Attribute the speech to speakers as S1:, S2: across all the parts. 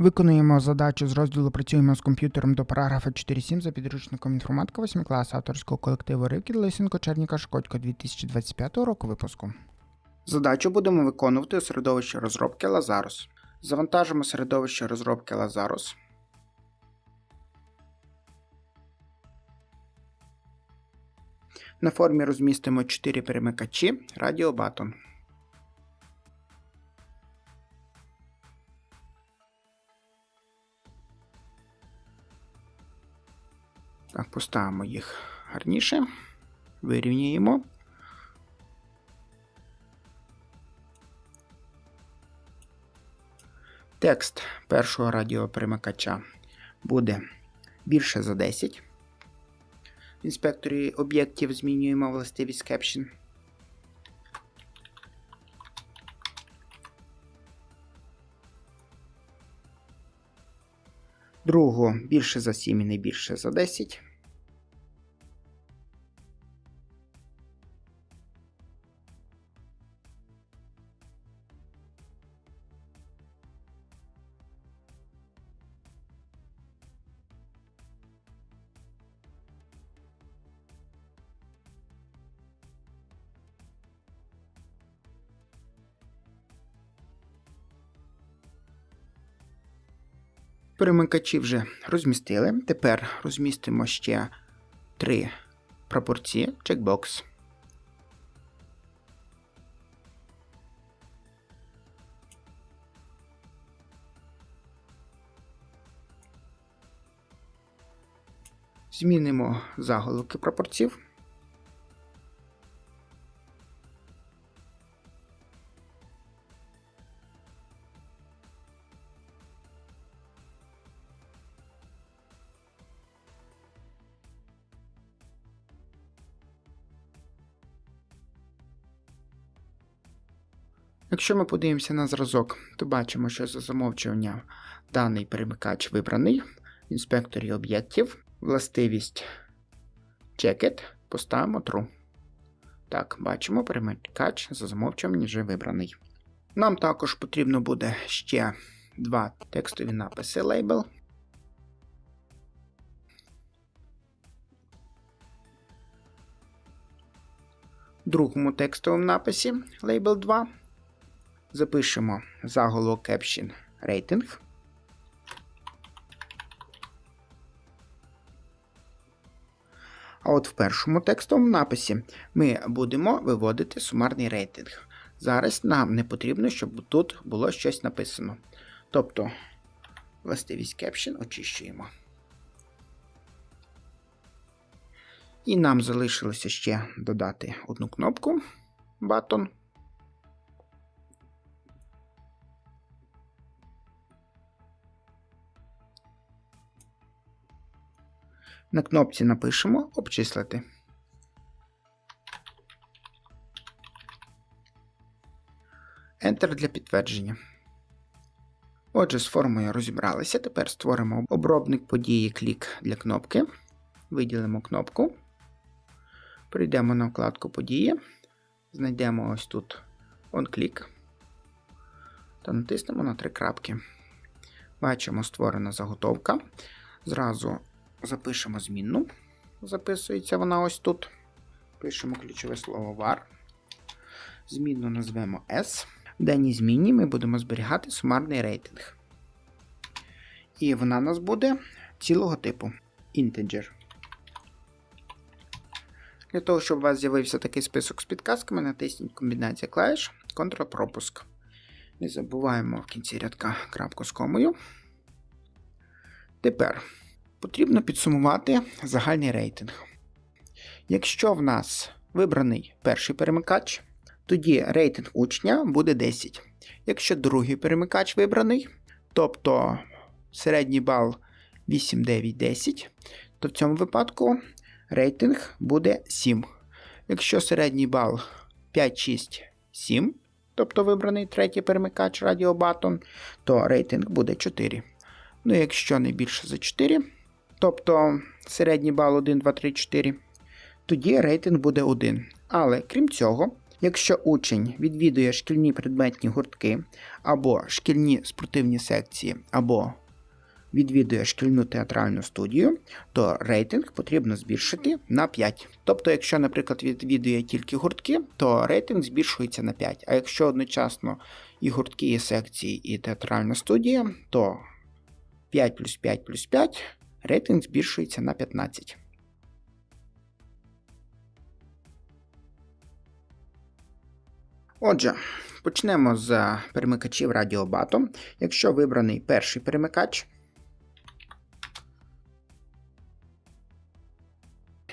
S1: Виконуємо задачу з розділу Працюємо з комп'ютером до параграфа 4.7 за підручником інформатика 8 класу авторського колективу Ривкіт Лисенко Черніка Шкодько 2025 року випуску. Задачу будемо виконувати у середовищі розробки Lazarus. Завантажимо середовище розробки Lazarus. На формі розмістимо 4 перемикачі Радіо Button. Їх гарніше, вирівнюємо. Текст першого радіоперемикача буде більше за 10. В інспекторі об'єктів змінюємо властивість caption. Другого більше за 7 і не більше за 10. Перемикачі вже розмістили. Тепер розмістимо ще три пропорції чекбокс. Змінимо заголовки пропорців. Якщо ми подивимося на зразок, то бачимо, що за замовчування даний перемикач вибраний в інспекторі об'єктів. Властивість Checked поставимо True. Так, бачимо, перемикач за замовчуванням вже вибраний. Нам також потрібно буде ще два текстові написи лейбл. В другому текстовому написі Label 2 запишемо заголовок Caption рейтинг. А от в першому текстовому написі ми будемо виводити сумарний рейтинг. Зараз нам не потрібно, щоб тут було щось написано. Тобто властивість Caption очищуємо. І нам залишилося ще додати одну кнопку Button. На кнопці напишемо обчислити. Enter для підтвердження. Отже, з формою розібралися. Тепер створимо обробник події клік для кнопки. Виділимо кнопку. Прийдемо на вкладку події. Знайдемо ось тут OnClick. Та натиснемо на три крапки. Бачимо створена заготовка. Зразу запишемо змінну. Записується вона ось тут. Пишемо ключове слово var. Змінну назвемо S. В даній зміні ми будемо зберігати сумарний рейтинг. І вона у нас буде цілого типу integer. Для того, щоб у вас з'явився такий список з підказками, натисніть комбінація клавіш Ctrl-пропуск. Не забуваємо в кінці рядка крапку з комою. Тепер потрібно підсумувати загальний рейтинг. Якщо в нас вибраний перший перемикач, тоді рейтинг учня буде 10. Якщо другий перемикач вибраний, тобто середній бал 8, 9, 10, то в цьому випадку рейтинг буде 7. Якщо середній бал 5, 6, 7, тобто вибраний третій перемикач Радіо Button, то рейтинг буде 4. Ну, якщо не більше за 4, тобто середній бал 1, 2, 3, 4, тоді рейтинг буде 1. Але крім цього, Якщо учень відвідує шкільні предметні гуртки або шкільні спортивні секції, або відвідує шкільну театральну студію, то рейтинг потрібно збільшити на 5. Тобто, якщо, наприклад, відвідує тільки гуртки, то рейтинг збільшується на 5. А якщо одночасно і гуртки, і секції, і театральна студія, то 5 плюс 5 плюс 5 рейтинг збільшується на 15. Отже, почнемо з перемикачів радіобато. Якщо вибраний перший перемикач,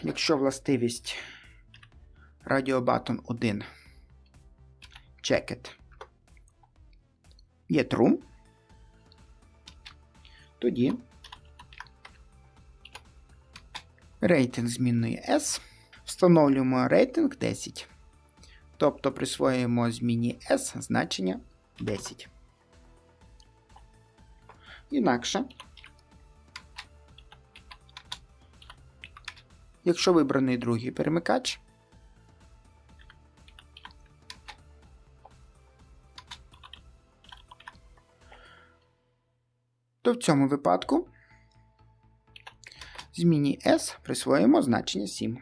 S1: якщо властивість радіобатон 1 checked є true, тоді рейтинг змінної S встановлюємо рейтинг 10. Тобто присвоюємо зміні S значення 10. Інакше, якщо вибраний другий перемикач, то в цьому випадку зміні S присвоїмо значення 7.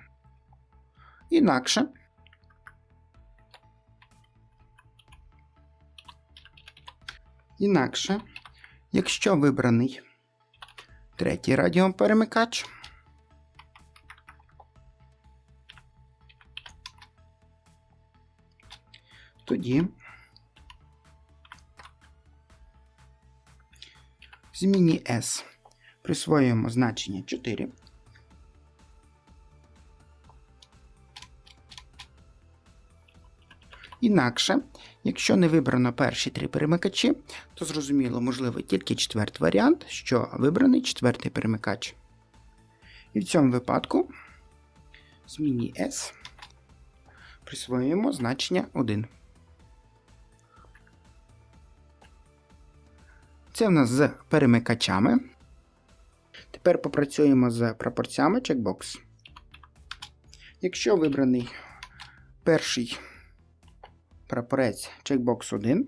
S1: Інакше. Інакше, якщо вибраний третій радіоперемикач, тоді зміні S присвоюємо значення 4. Інакше, якщо не вибрано перші три перемикачі, то зрозуміло, можливо тільки четвертий варіант, що вибраний четвертий перемикач. І в цьому випадку зміні S присвоюємо значення 1. Це в нас з перемикачами. Тепер попрацюємо з пропорціями checkbox. Якщо вибраний перший прапорець checkbox 1,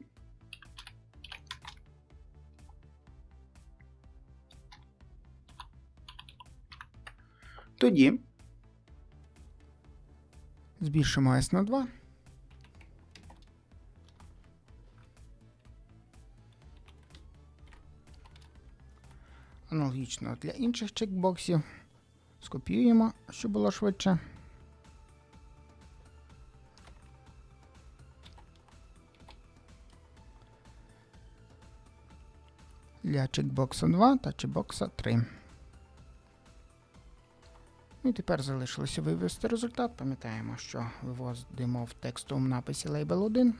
S1: тоді збільшимо S на 2. Аналогічно для інших чекбоксів. Скопіюємо, щоб було швидше. Для чекбокса 2 та чекбокса 3. І тепер залишилося вивести результат. Пам'ятаємо, що виводимо в текстовому написі Label 1.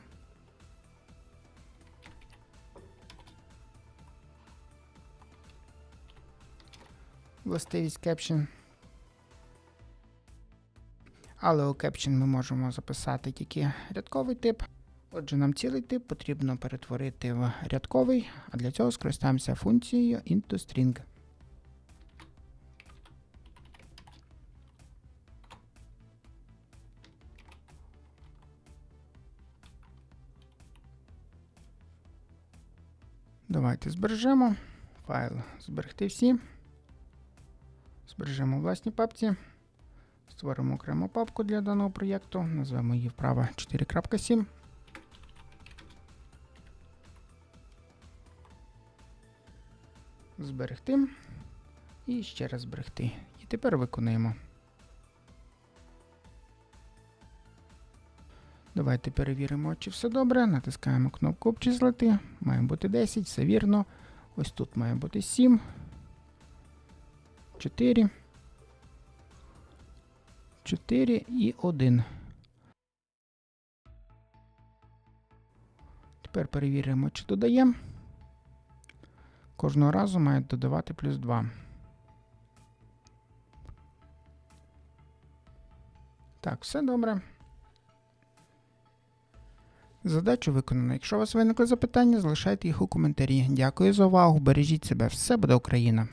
S1: Властивість Caption. Але у Caption ми можемо записати тільки рядковий тип. Отже, нам цілий тип потрібно перетворити в рядковий, а для цього скористаємося функцією intoString. Давайте збережемо. Файл зберегти всі. Збережемо у власній папці. Створимо окрему папку для даного проєкту. Назвемо її вправа 4.7. Зберегти. І ще раз зберегти. І тепер виконуємо. Давайте перевіримо, чи все добре. Натискаємо кнопку обчислити. Має бути 10, все вірно. Ось тут має бути 7. 4. 4 і 1. Тепер перевіримо, чи додаємо. Кожного разу має додавати плюс 2. Так, все добре. Задачу виконано. Якщо у вас виникли запитання, залишайте їх у коментарі. Дякую за увагу. Бережіть себе. Все буде Україна!